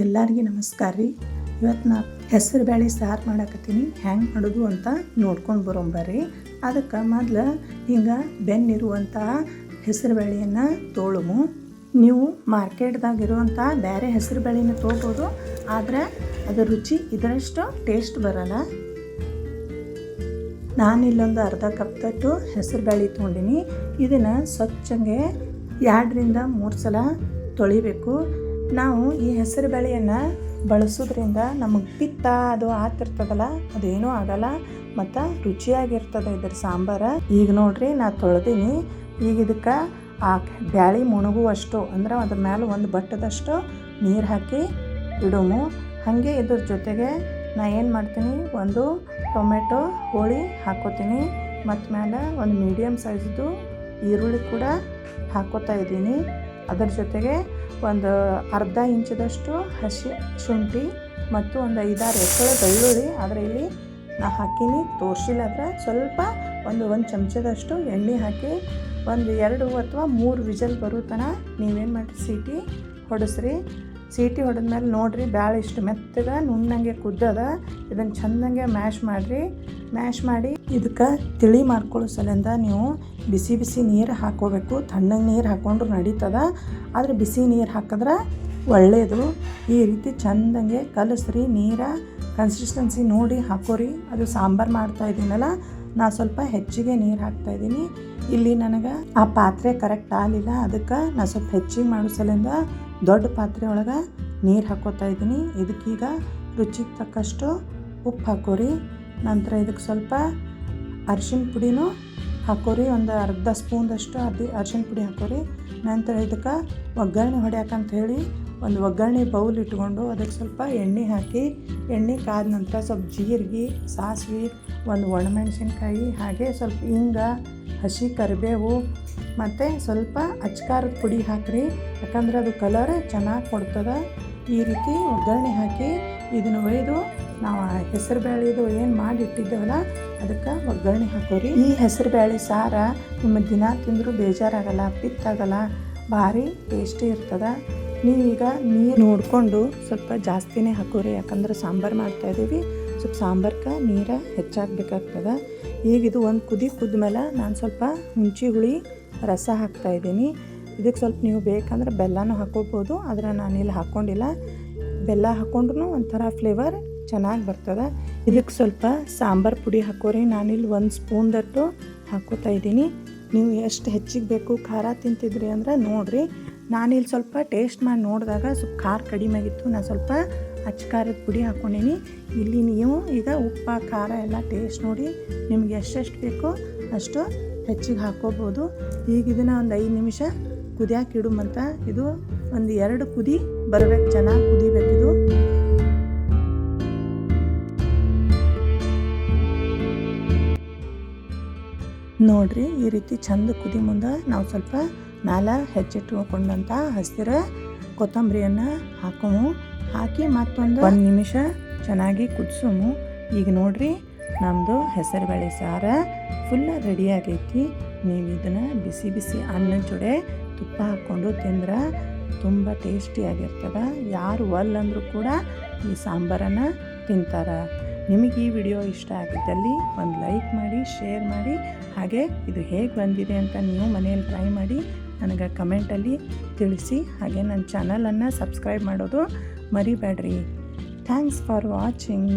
ಎಲ್ಲರಿಗೂ ನಮಸ್ಕಾರ ರೀ. ಇವತ್ತು ನಾ ಹೆಸರು ಬೇಳೆ ಸಾರು ಮಾಡಕತ್ತೀನಿ, ಹ್ಯಾಂಗೆ ಮಾಡೋದು ಅಂತ ನೋಡ್ಕೊಂಡು ಬರೋಂಬರ್ರಿ ಅದಕ್ಕೆ ಮೊದಲು ಹಿಂಗೆ ಬೆನ್ನಿರುವಂಥ ಹೆಸರು ಬೇಳೆಯನ್ನು ತೋಳುಮು. ನೀವು ಮಾರ್ಕೆಟ್ದಾಗಿರುವಂಥ ಬೇರೆ ಹೆಸರು ಬೇಳೆನ ತೊಗೋಬೋದು ಆದರೆ ಅದರ ರುಚಿ ಇದರಷ್ಟು ಟೇಸ್ಟ್ ಬರಲ್ಲ. ನಾನು ಇಲ್ಲೊಂದು ಅರ್ಧ ಕಪ್ ತಟ್ಟು ಹೆಸರು ಬೇಳೆ ತೊಗೊಂಡಿನಿ. ಇದನ್ನು ಸ್ವಚ್ಛಂಗೆ ಎರಡರಿಂದ ಮೂರು ಸಲ ತೊಳಿಬೇಕು. ನಾವು ಈ ಹೆಸರು ಬೇಳೆಯನ್ನು ಬಳಸೋದ್ರಿಂದ ನಮಗೆ ಪಿತ್ತ ಅದು ಆಗ್ತಿರ್ತದಲ್ಲ ಅದೇನೂ ಆಗಲ್ಲ, ಮತ್ತು ರುಚಿಯಾಗಿರ್ತದೆ ಇದ್ರ ಸಾಂಬಾರು. ಈಗ ನೋಡ್ರಿ, ನಾ ತೊಳೆದೀನಿ. ಈಗ ಇದಕ್ಕೆ ಆ ಬ್ಯಾಳಿ ಮುಣಗುವಷ್ಟು, ಅಂದ್ರೆ ಅದ್ರ ಮೇಲೆ ಒಂದು ಬಟ್ಟದಷ್ಟು ನೀರು ಹಾಕಿ ಇಡೋಮು. ಹಾಗೆ ಇದ್ರ ಜೊತೆಗೆ ನಾ ಏನು ಮಾಡ್ತೀನಿ, ಒಂದು ಟೊಮೆಟೊ ಹೋಳಿ ಹಾಕೋತೀನಿ, ಮತ್ತು ಮೇಲೆ ಒಂದು ಮೀಡಿಯಮ್ ಸೈಜ್ದು ಈರುಳ್ಳಿ ಕೂಡ ಹಾಕೋತಾ ಇದ್ದೀನಿ. ಅದರ ಜೊತೆಗೆ ಒಂದು ಅರ್ಧ ಇಂಚದಷ್ಟು ಹಸಿ ಶುಂಠಿ ಮತ್ತು ಒಂದು ಐದಾರು ಎಕ್ಕಳು ಬೆಳ್ಳುಳ್ಳಿ ಆದರೆ ಇಲ್ಲಿ ನಾ ಹಾಕೀನಿ, ತೋರಿಸಿಲ್ಲ ಆದರೆ ಸ್ವಲ್ಪ ಒಂದು ಒಂದು ಚಮಚದಷ್ಟು ಎಣ್ಣೆ ಹಾಕಿ ಒಂದು ಎರಡು ಅಥವಾ ಮೂರು ವಿಜಲ್ ಬರೋ ತನಕ ನೀವೇನು ಮಾಡಿರಿ, ಸೀಟಿ ಹೊಡೆಸ್ರಿ. ಸೀಟಿ ಹೊಡೆದ್ಮೇಲೆ ನೋಡಿರಿ ಭಾಳ ಇಷ್ಟು ಮೆತ್ತಗೆ, ನುಣ್ಣಂಗೆ ಕುದ್ದದ. ಇದನ್ನು ಚಂದಂಗೆ ಮ್ಯಾಶ್ ಮಾಡಿರಿ. ಮ್ಯಾಶ್ ಮಾಡಿ ಇದಕ್ಕೆ ತಿಳಿ ಮಾಡ್ಕೊಳ್ಳೋ ಸಲಿಂದ ನೀವು ಬಿಸಿ ಬಿಸಿ ನೀರು ಹಾಕೋಬೇಕು. ತಣ್ಣಗೆ ನೀರು ಹಾಕೊಂಡ್ರು ನಡೀತದ. ಆದರೆ ಬಿಸಿ ನೀರು ಹಾಕಿದ್ರೆ ಒಳ್ಳೆಯದು ಈ ರೀತಿ ಚಂದಂಗೆ ಕಲಸ್ರಿ ನೀರ. ಕನ್ಸಿಸ್ಟೆನ್ಸಿ ನೋಡಿ ಹಾಕೋರಿ. ಅದು ಸಾಂಬಾರು ಮಾಡ್ತಾ ಇದ್ದೀನಲ್ಲ ನಾ ಸ್ವಲ್ಪ ಹೆಚ್ಚಿಗೆ ನೀರು ಹಾಕ್ತಾಯಿದ್ದೀನಿ ಇಲ್ಲಿ ನನಗೆ ಆ ಪಾತ್ರೆ ಕರೆಕ್ಟ್ ಆಗಲಿಲ್ಲ. ಅದಕ್ಕೆ ನಾ ಸ್ವಲ್ಪ ಹೆಚ್ಚಿಗೆ ಮಾಡೋ ಸಲಿಂದ ದೊಡ್ಡ ಪಾತ್ರೆ ಒಳಗೆ ನೀರು ಹಾಕೋತಾ ಇದ್ದೀನಿ. ಇದಕ್ಕೀಗ ರುಚಿಗೆ ತಕ್ಕಷ್ಟು ಉಪ್ಪು ಹಾಕೋರಿ. ನಂತರ ಇದಕ್ಕೆ ಸ್ವಲ್ಪ ಅರ್ಶಿಣ ಪುಡಿನೂ ಹಾಕೋರಿ. ಒಂದು ಅರ್ಧ ಸ್ಪೂನ್ದಷ್ಟು ಅರ್ಧ ಅರ್ಶಿನ ಪುಡಿ ಹಾಕೋರಿ. ನಂತರ ಇದಕ್ಕೆ ಒಗ್ಗರಣೆ ಹೊಡ್ಯಾಕಂತ ಹೇಳಿ ಒಂದು ಒಗ್ಗರಣೆ ಬೌಲ್ ಇಟ್ಕೊಂಡು ಅದಕ್ಕೆ ಸ್ವಲ್ಪ ಎಣ್ಣೆ ಹಾಕಿ, ಎಣ್ಣೆ ಕಾದ ನಂತರ ಸ್ವಲ್ಪ ಜೀರಿಗೆ, ಸಾಸಿವೆ, ಒಂದು ಒಣಮೆಣಸಿನ್ಕಾಯಿ, ಹಾಗೆ ಸ್ವಲ್ಪ ಹಿಂಗ, ಹಸಿ ಕರಿಬೇವು ಮತ್ತು ಸ್ವಲ್ಪ ಅಚ್ಕಾರದ ಪುಡಿ ಹಾಕಿರಿ. ಯಾಕಂದ್ರೆ ಅದು ಕಲರ್ ಚೆನ್ನಾಗಿ ಕೊಡ್ತದೆ. ಈ ರೀತಿ ಒಗ್ಗರಣೆ ಹಾಕಿ ಇದನ್ನು ಒಯ್ದು ನಾವು ಹೆಸರು ಬೇಳೆದು ಏನು ಮಾಡಿ ಇಟ್ಟಿದ್ದೇವಲ್ಲ, ಅದಕ್ಕೆ ಒಗ್ಗರಣೆ ಹಾಕೋರಿ. ಈ ಹೆಸರು ಬೇಳೆ ಸಾರ ನಿಮ್ಮ ದಿನ ತಿಂದರೂ ಬೇಜಾರಾಗಲ್ಲ, ಪಿತ್ತಾಗಲ್ಲ, ಭಾರಿ ಟೇಸ್ಟಿ ಇರ್ತದೆ. ನೀವೀಗ ನೀರು ನೋಡಿಕೊಂಡು ಸ್ವಲ್ಪ ಜಾಸ್ತಿನೇ ಹಾಕೋರಿ. ಯಾಕಂದ್ರೆ ಸಾಂಬಾರು ಮಾಡ್ತಾಯಿದ್ದೀವಿ ಸ್ವಲ್ಪ ಸಾಂಬಾರ್ಗೆ ನೀರು ಹೆಚ್ಚಾಗಬೇಕಾಗ್ತದೆ. ಈಗ ಇದು ಒಂದು ಕುದಿ ಕುದ್ಮೇಲೆ ನಾನು ಸ್ವಲ್ಪ ಹುಂಚಿ ಹುಳಿ ರಸ ಹಾಕ್ತಾಯಿದ್ದೀನಿ ಇದಕ್ಕೆ ಸ್ವಲ್ಪ ನೀವು ಬೇಕಂದ್ರೆ ಬೆಲ್ಲನೂ ಹಾಕೋಬೋದು ಆದರೆ ಇಲ್ಲಿ ಹಾಕ್ಕೊಂಡಿಲ್ಲ ಬೆಲ್ಲ ಹಾಕ್ಕೊಂಡ್ರು ಒಂಥರ ಫ್ಲೇವರ್ ಚೆನ್ನಾಗಿ ಬರ್ತದೆ. ಇದಕ್ಕೆ ಸ್ವಲ್ಪ ಸಾಂಬಾರು ಪುಡಿ ಹಾಕೋರಿ. ನಾನಿಲ್ಲಿ ಒಂದು ಸ್ಪೂನ್ದಟ್ಟು ಹಾಕೋತಾ ಇದ್ದೀನಿ. ನೀವು ಎಷ್ಟು ಹೆಚ್ಚಿಗೆ ಬೇಕು ಖಾರ ತಿಂತಿದ್ರಿ ಅಂದ್ರೆ ನೋಡಿರಿ. ನಾನಿಲ್ಲಿ ಸ್ವಲ್ಪ ಟೇಸ್ಟ್ ಮಾಡಿ ನೋಡಿದಾಗ ಸ್ವಲ್ಪ ಖಾರ ಕಡಿಮೆ ಆಗಿತ್ತು. ನಾನು ಸ್ವಲ್ಪ ಅಚ್ಚ ಖಾರದ ಪುಡಿ ಹಾಕ್ಕೊಂಡೀನಿ ಇಲ್ಲಿ ನೀವು ಈಗ ಉಪ್ಪು, ಖಾರ ಎಲ್ಲ ಟೇಸ್ಟ್ ನೋಡಿ ನಿಮ್ಗೆ ಎಷ್ಟೆಷ್ಟು ಬೇಕೋ ಅಷ್ಟು ಹೆಚ್ಚಿಗೆ ಹಾಕೋಬೋದು ಈಗ ಇದನ್ನು ಒಂದು ಐದು ನಿಮಿಷ ಕುದಿಯಾಕೆ ಇಡುಮಂತ ಇದು ಒಂದು ಎರಡು ಕುದಿ ಬರಬೇಕು, ಚೆನ್ನಾಗಿ ಕುದಿಬೇಕಿದು ನೋಡ್ರಿ ಈ ರೀತಿ ಚಂದ ಕುದಿ ಮುಂದೆ ನಾವು ಸ್ವಲ್ಪ ಮ್ಯಾಲೆ ಹೆಚ್ಚಿಟ್ಕೊಂಡಂಥ ಹಸಿರ ಕೊತ್ತಂಬರಿಯನ್ನು ಹಾಕೋಮು. ಹಾಕಿ ಮತ್ತೊಂದು ಒಂದು ನಿಮಿಷ ಚೆನ್ನಾಗಿ ಕುದಿಸೋಮು. ಈಗ ನೋಡ್ರಿ ನಮ್ಮದು ಹೆಸರುಬೇಳೆ ಸಾರ ಫುಲ್ ರೆಡಿ ಆಗೈತಿ. ನೀವು ಇದನ್ನು ಬಿಸಿ ಬಿಸಿ ಅನ್ನದ ಜೊಡೆ ತುಪ್ಪ ಹಾಕ್ಕೊಂಡು ತಿಂದ್ರೆ ತುಂಬ ಟೇಸ್ಟಿಯಾಗಿರ್ತದೆ ಯಾರು ಒಲ್ ಅಂದರೂ ಕೂಡ ಈ ಸಾಂಬಾರನ್ನು ತಿಂತಾರೆ. ನಿಮಗೆ ಈ ವಿಡಿಯೋ ಇಷ್ಟ ಆಗಿದ್ದಲ್ಲಿ ಒಂದು ಲೈಕ್ ಮಾಡಿ ಶೇರ್ ಮಾಡಿ. ಹಾಗೆ ಇದು ಹೇಗೆ ಬಂದಿದೆ ಅಂತ ನೀವು ಮನೆಯಲ್ಲಿ ಟ್ರೈ ಮಾಡಿ. ನನಗೆ ಕಮೆಂಟಲ್ಲಿ ತಿಳಿಸಿ. ಹಾಗೆ ನನ್ನ ಚಾನಲನ್ನು ಸಬ್ಸ್ಕ್ರೈಬ್ ಮಾಡೋದು ಮರಿಬೇಡ್ರಿ. Thanks for watching.